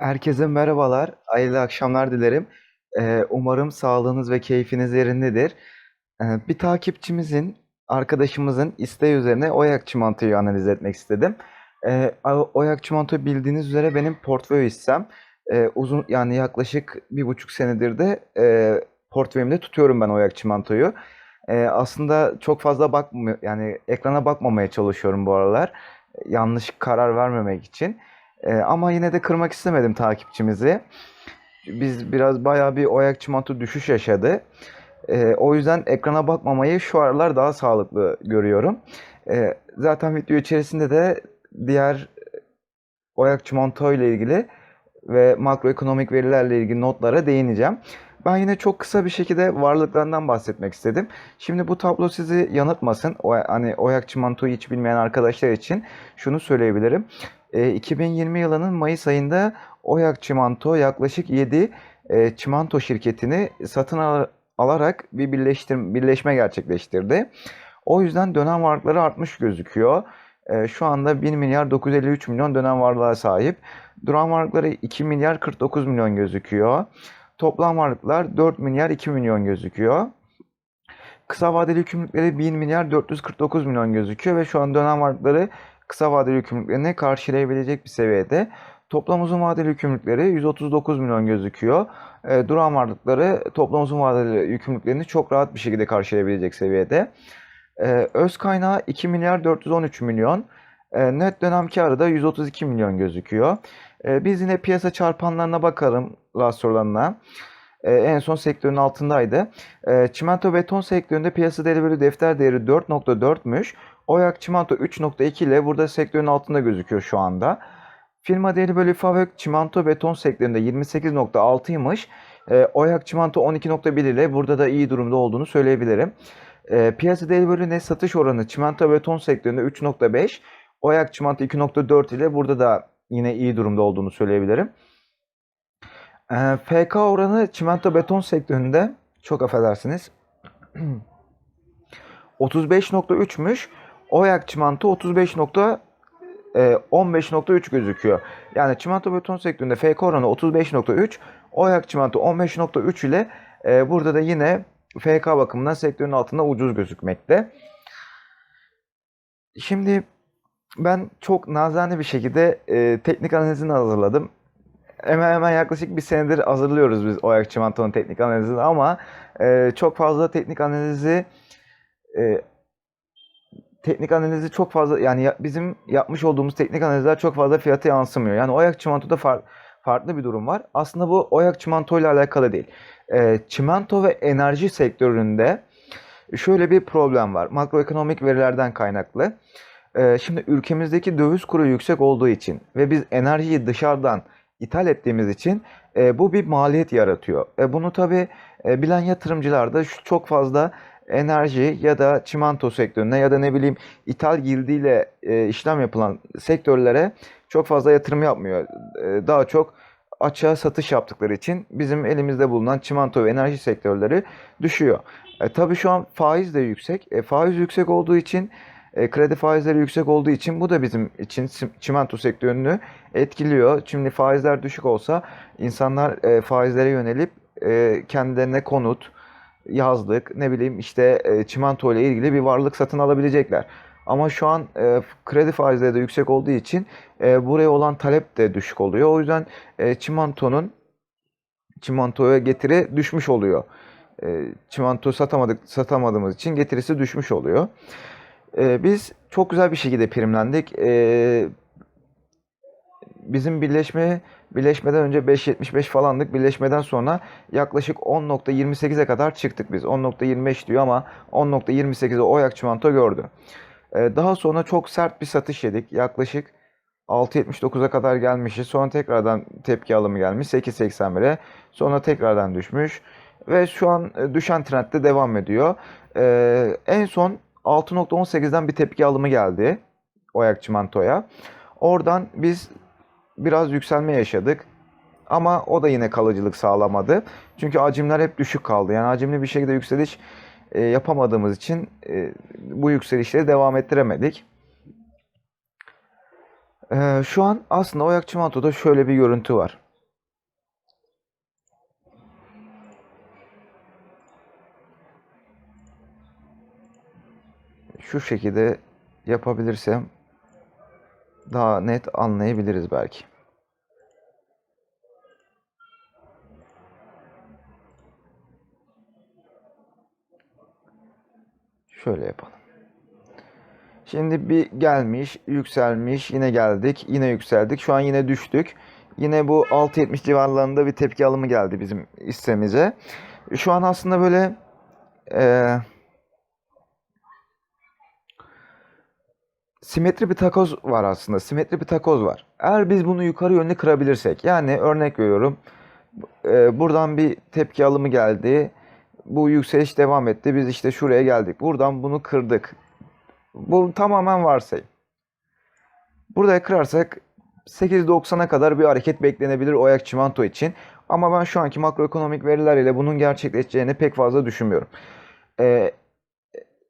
Herkese merhabalar, hayırlı akşamlar dilerim. Ee, umarım sağlığınız ve keyfiniz yerindedir. Ee, bir takipçimizin, arkadaşımızın isteği üzerine Oyak Çimento'yu analiz etmek istedim. Ee, Oyak Çimento bildiğiniz üzere benim portföy hissem. Ee, uzun yani yaklaşık bir buçuk senedir de e, portföyümde tutuyorum ben Oyak Çimento'yu. Ee, aslında çok fazla bakmıyor, yani ekrana bakmamaya çalışıyorum bu aralar. Yanlış karar vermemek için. Ee, ama yine de kırmak istemedim takipçimizi. Biz biraz bayağı bir Oyak Çimento düşüş yaşadı. Ee, o yüzden ekrana bakmamayı şu aralar daha sağlıklı görüyorum. Ee, zaten video içerisinde de diğer Oyak Çimento ile ilgili ve makroekonomik verilerle ilgili notlara değineceğim. Ben yine çok kısa bir şekilde varlıklarından bahsetmek istedim. Şimdi bu tablo sizi yanıltmasın. O, hani Oyak Çimento'yu hiç bilmeyen arkadaşlar için şunu söyleyebilirim. E, 2020 yılının Mayıs ayında Oyak Çimento yaklaşık 7 e, çimento şirketini satın al- alarak bir birleştir birleşme gerçekleştirdi. O yüzden dönem varlıkları artmış gözüküyor. E, şu anda 1 milyar 953 milyon dönem varlığa sahip. Duran varlıkları 2 milyar 49 milyon gözüküyor. Toplam varlıklar 4 milyar 2 milyon gözüküyor. Kısa vadeli yükümlülükleri 1 milyar 449 milyon gözüküyor ve şu an dönem varlıkları kısa vadeli yükümlülüklerini karşılayabilecek bir seviyede. Toplam uzun vadeli yükümlülükleri 139 milyon gözüküyor. E, duran varlıkları toplam uzun vadeli yükümlülüklerini çok rahat bir şekilde karşılayabilecek seviyede. E, öz kaynağı 2 milyar 413 milyon. E, net dönem karı da 132 milyon gözüküyor. E, biz yine piyasa çarpanlarına bakalım last oranına. E, en son sektörün altındaydı. E, çimento beton sektöründe piyasa değeri defter değeri 4.4'müş. Oyak çimento 3.2 ile burada sektörün altında gözüküyor şu anda. Firma değeri bölü fabrik çimento beton sektöründe 28.6'ymış. E, Oyak çimento 12.1 ile burada da iyi durumda olduğunu söyleyebilirim. E, piyasa değeri net satış oranı çimento beton sektöründe 3.5. Oyak çimento 2.4 ile burada da yine iyi durumda olduğunu söyleyebilirim. Ee, FK oranı çimento beton sektöründe çok affedersiniz 35.3'müş. Oyak çimento 35. e, 15.3 gözüküyor. Yani çimento beton sektöründe FK oranı 35.3, Oyak çimento 15.3 ile e, burada da yine FK bakımından sektörün altında ucuz gözükmekte. Şimdi ben çok nazane bir şekilde e, teknik analizini hazırladım hemen hemen yaklaşık bir senedir hazırlıyoruz biz Oyak Çimento'nun teknik analizini ama e, çok fazla teknik analizi e, teknik analizi çok fazla yani ya- bizim yapmış olduğumuz teknik analizler çok fazla fiyata yansımıyor. Yani Oyak Çimento'da far- farklı bir durum var. Aslında bu Oyak Çimento ile alakalı değil. E, çimento ve enerji sektöründe şöyle bir problem var. Makroekonomik verilerden kaynaklı. E, şimdi ülkemizdeki döviz kuru yüksek olduğu için ve biz enerjiyi dışarıdan ithal ettiğimiz için e, bu bir maliyet yaratıyor. E, bunu tabii e, bilen yatırımcılar da çok fazla enerji ya da çimento sektörüne ya da ne bileyim ithal girdiyle işlem yapılan sektörlere çok fazla yatırım yapmıyor. Daha çok açığa satış yaptıkları için bizim elimizde bulunan çimento ve enerji sektörleri düşüyor. E, tabii şu an faiz de yüksek. E, faiz yüksek olduğu için e, kredi faizleri yüksek olduğu için bu da bizim için çimento sektörünü etkiliyor. Şimdi faizler düşük olsa insanlar e, faizlere yönelip e, kendilerine konut, yazlık, ne bileyim işte çimento ile ilgili bir varlık satın alabilecekler. Ama şu an e, kredi faizleri de yüksek olduğu için e, buraya olan talep de düşük oluyor. O yüzden e, çimentonun çimentoya getiri düşmüş oluyor. E, çimento satamadık satamadığımız için getirisi düşmüş oluyor. E, biz çok güzel bir şekilde primlendik. E, bizim birleşme birleşmeden önce 5.75 falandık. Birleşmeden sonra yaklaşık 10.28'e kadar çıktık biz. 10.25 diyor ama 10.28'e Oyak Çimento gördü. Ee, daha sonra çok sert bir satış yedik. Yaklaşık 6.79'a kadar gelmişiz. Sonra tekrardan tepki alımı gelmiş 8.81'e. Sonra tekrardan düşmüş. Ve şu an e, düşen trendde devam ediyor. Ee, en son 6.18'den bir tepki alımı geldi Oyak Çimento'ya. Oradan biz biraz yükselme yaşadık. Ama o da yine kalıcılık sağlamadı. Çünkü hacimler hep düşük kaldı. Yani hacimli bir şekilde yükseliş e, yapamadığımız için e, bu yükselişleri devam ettiremedik. E, şu an aslında Oyak Çimento'da şöyle bir görüntü var. Şu şekilde yapabilirsem daha net anlayabiliriz belki. Şöyle yapalım. Şimdi bir gelmiş, yükselmiş, yine geldik, yine yükseldik. Şu an yine düştük. Yine bu 6.70 civarlarında bir tepki alımı geldi bizim hissemize. Şu an aslında böyle eee simetri bir takoz var aslında. Simetri bir takoz var. Eğer biz bunu yukarı yönlü kırabilirsek, yani örnek veriyorum, e, buradan bir tepki alımı geldi. Bu yükseliş devam etti. Biz işte şuraya geldik. Buradan bunu kırdık. Bu tamamen varsayım. Buraya kırarsak 8.90'a kadar bir hareket beklenebilir Oyak Çimento için. Ama ben şu anki makroekonomik veriler ile bunun gerçekleşeceğini pek fazla düşünmüyorum. Ee,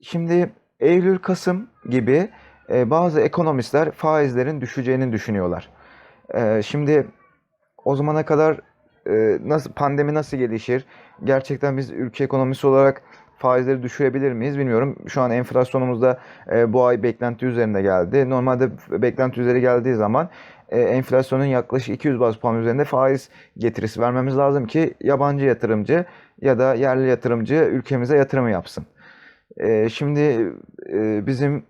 şimdi Eylül-Kasım gibi e, bazı ekonomistler faizlerin düşeceğini düşünüyorlar. Ee, şimdi o zamana kadar e, nasıl pandemi nasıl gelişir? Gerçekten biz ülke ekonomisi olarak faizleri düşürebilir miyiz bilmiyorum. Şu an enflasyonumuz da e, bu ay beklenti üzerinde geldi. Normalde beklenti üzeri geldiği zaman e, enflasyonun yaklaşık 200 baz puan üzerinde faiz getirisi vermemiz lazım ki yabancı yatırımcı ya da yerli yatırımcı ülkemize yatırım yapsın. E, şimdi bizim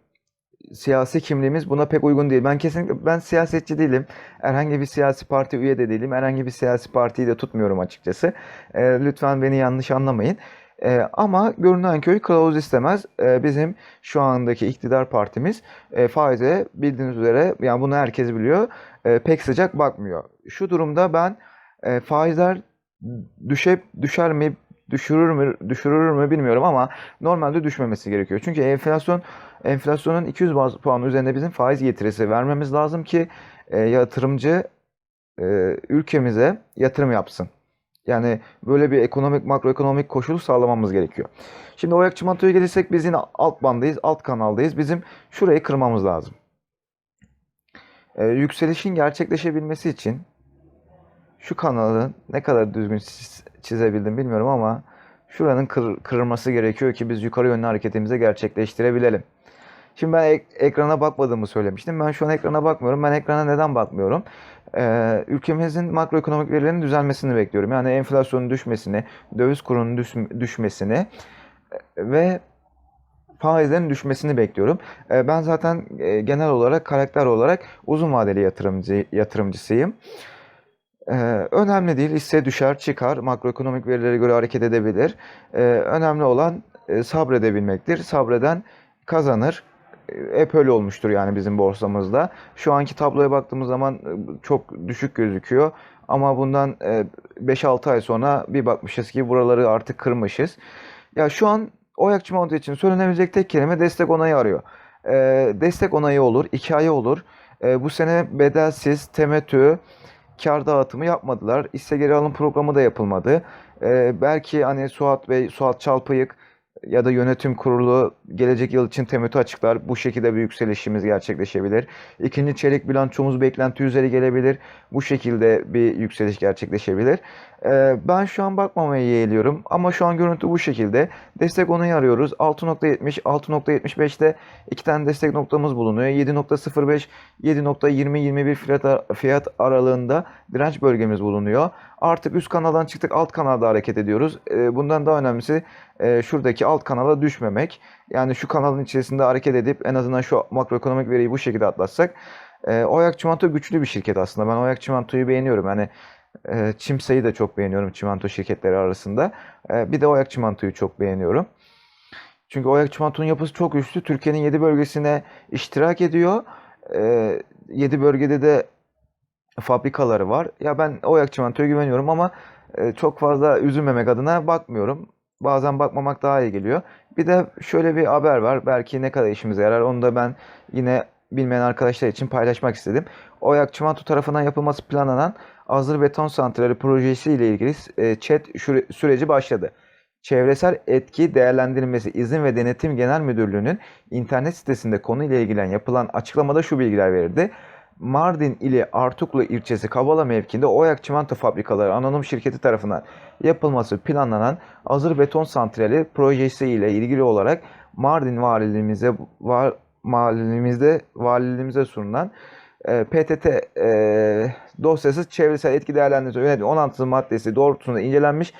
siyasi kimliğimiz buna pek uygun değil. Ben kesinlikle ben siyasetçi değilim. Herhangi bir siyasi parti üye de değilim. Herhangi bir siyasi partiyi de tutmuyorum açıkçası. E, lütfen beni yanlış anlamayın. E, ama görünen köy kılavuz istemez. E, bizim şu andaki iktidar partimiz e, faize bildiğiniz üzere yani bunu herkes biliyor. e, pek sıcak bakmıyor. Şu durumda ben e, faizler düşe düşer mi düşürür mü düşürür mü bilmiyorum ama normalde düşmemesi gerekiyor. Çünkü enflasyon enflasyonun 200 baz puan üzerinde bizim faiz getirisi vermemiz lazım ki e, yatırımcı e, ülkemize yatırım yapsın. Yani böyle bir ekonomik makroekonomik koşul sağlamamız gerekiyor. Şimdi Oyak Çimento'ya gelirsek biz yine alt bandayız, alt kanaldayız. Bizim şurayı kırmamız lazım. E, yükselişin gerçekleşebilmesi için şu kanalın ne kadar düzgün çiz- çizebildim bilmiyorum ama şuranın kır- kırılması gerekiyor ki biz yukarı yönlü hareketimizi gerçekleştirebilelim. Şimdi ben ek- ekrana bakmadığımı söylemiştim. Ben şu an ekrana bakmıyorum. Ben ekrana neden bakmıyorum? Ee, ülkemizin makroekonomik verilerinin düzelmesini bekliyorum. Yani enflasyonun düşmesini, döviz kurunun düş- düşmesini e, ve faizlerin düşmesini bekliyorum. Ee, ben zaten e, genel olarak karakter olarak uzun vadeli yatırımcı yatırımcısıyım. Ee, önemli değil. Hisse düşer, çıkar. Makroekonomik verilere göre hareket edebilir. Ee, önemli olan e, sabredebilmektir. Sabreden kazanır. E, Hep öyle olmuştur yani bizim borsamızda. Şu anki tabloya baktığımız zaman e, çok düşük gözüküyor. Ama bundan e, 5-6 ay sonra bir bakmışız ki buraları artık kırmışız. Ya şu an Oyak Çimento için söylenebilecek tek kelime destek onayı arıyor. E, destek onayı olur, 2 ay olur. E, bu sene bedelsiz, temettü, kar dağıtımı yapmadılar. Hisse geri alım programı da yapılmadı. Ee, belki hani Suat Bey, Suat Çalpayık ya da yönetim kurulu gelecek yıl için temettü açıklar. Bu şekilde bir yükselişimiz gerçekleşebilir. İkinci çeyrek bilançomuz beklenti üzeri gelebilir. Bu şekilde bir yükseliş gerçekleşebilir. Ee, ben şu an bakmamayı yeğliyorum ama şu an görüntü bu şekilde. Destek onayı arıyoruz. 6.70, 6.75'te iki tane destek noktamız bulunuyor. 7.05, 7.20-21 fiyat, fiyat aralığında direnç bölgemiz bulunuyor. Artık üst kanaldan çıktık alt kanalda hareket ediyoruz. Ee, bundan daha önemlisi e, şuradaki alt kanala düşmemek. Yani şu kanalın içerisinde hareket edip en azından şu makroekonomik veriyi bu şekilde atlatsak. E, Oyak Çimento güçlü bir şirket aslında. Ben Oyak Çimento'yu beğeniyorum. Yani e, Çimsa'yı da çok beğeniyorum çimento şirketleri arasında. E, bir de Oyak Çimento'yu çok beğeniyorum. Çünkü Oyak Çimento'nun yapısı çok güçlü. Türkiye'nin 7 bölgesine iştirak ediyor. E, 7 bölgede de fabrikaları var. Ya ben Oyak Çimento'ya güveniyorum ama e, çok fazla üzülmemek adına bakmıyorum. Bazen bakmamak daha iyi geliyor. Bir de şöyle bir haber var. Belki ne kadar işimize yarar. Onu da ben yine bilmeyen arkadaşlar için paylaşmak istedim. Oyak Çimento tarafından yapılması planlanan Hazır Beton Santrali projesi ile ilgili e, chat şüre- süreci başladı. Çevresel etki değerlendirilmesi izin ve denetim genel müdürlüğünün internet sitesinde konuyla ilgilen yapılan açıklamada şu bilgiler verildi. Mardin ili Artuklu ilçesi Kavala mevkinde Oyak Çimento Fabrikaları Anonim Şirketi tarafından yapılması planlanan hazır beton santrali projesi ile ilgili olarak Mardin Valiliğimize var mahallemizde valiliğimize sunulan e, PTT e, dosyası çevresel etki değerlendirmesi yönetmelik 16 maddesi doğrultusunda incelenmiş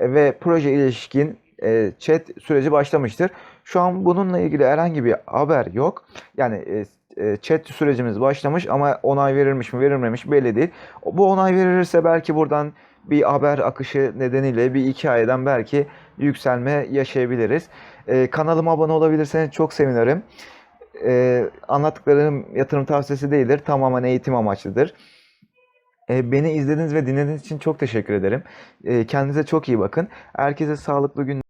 ve proje ilişkin e, chat süreci başlamıştır. Şu an bununla ilgili herhangi bir haber yok. Yani e, chat sürecimiz başlamış ama onay verilmiş mi verilmemiş belli değil. Bu onay verilirse belki buradan bir haber akışı nedeniyle bir hikayeden belki yükselme yaşayabiliriz. E, kanalıma abone olabilirseniz çok sevinirim. E, anlattıklarım yatırım tavsiyesi değildir. Tamamen eğitim amaçlıdır. E, beni izlediğiniz ve dinlediğiniz için çok teşekkür ederim. E, kendinize çok iyi bakın. Herkese sağlıklı gün